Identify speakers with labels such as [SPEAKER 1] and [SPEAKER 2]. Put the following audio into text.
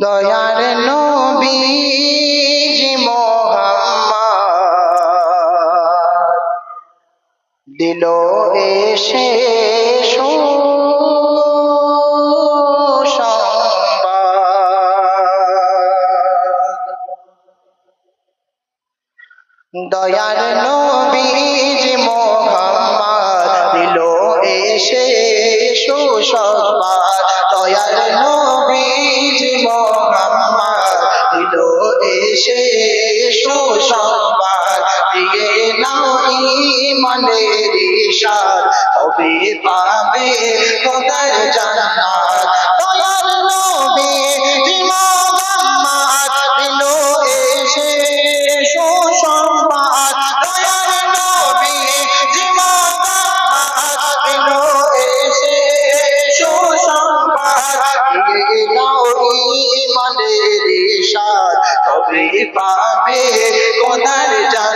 [SPEAKER 1] দয়ার মোহাম্মদ। দিল এসে দয়ার নবীজ মোহাম্মদ দিল এসে সুসংবাদ ইমানের ইশার তবে পাবে খোদার জান্নাত। দয়ার নবীজ মোহাম্মদ দিল এসে সুসংবাদ। দয়ার নবীজ মোহাম্মদ দিল এসে সুসংবাদ। দিয়ে পাবে খোদার জান্নাত।